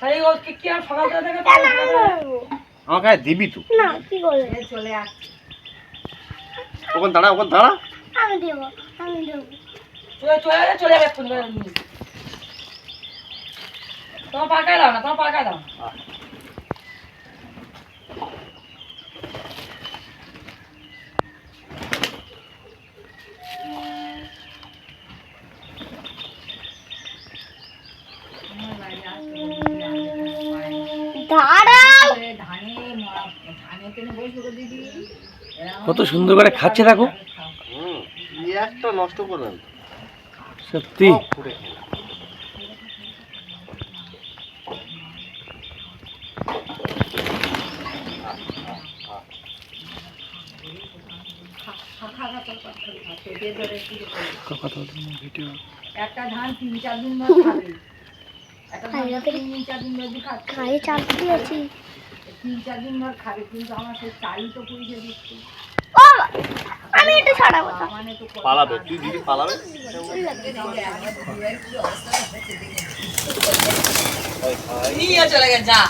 তাই ও কি কি আর সকালটা থেকে কেন আমি ধরবো? আমার কাছে দিবি তো না কি করবে চলে আসছে ওখানে দাঁড়া ওখানে দাঁড়া। আমি দেবো আমি দেবো। চলে চলে চলে নিয়ে। তোমার পাকায় দাও না তোমার পাকায় দাও না। দাঁড়াও। কত সুন্দর করে খাচ্ছে দেখো। একটা নষ্ট করবেন। সত্যি। একটা ধান তিন চার দিন ধরে খাবে। একটা ধান তিন চার দিন ধরে খাচ্ছে। খাই চাল দিয়েছি তিন চার দিন ধরে খাবে কিন্তু আমার সেই চাই তো পুড়িয়ে দিচ্ছে। আমি এটা ছাড়াবো। মানে পালাবে তুই দিদি পালাবে? নিয়ে চলে গেছে যা।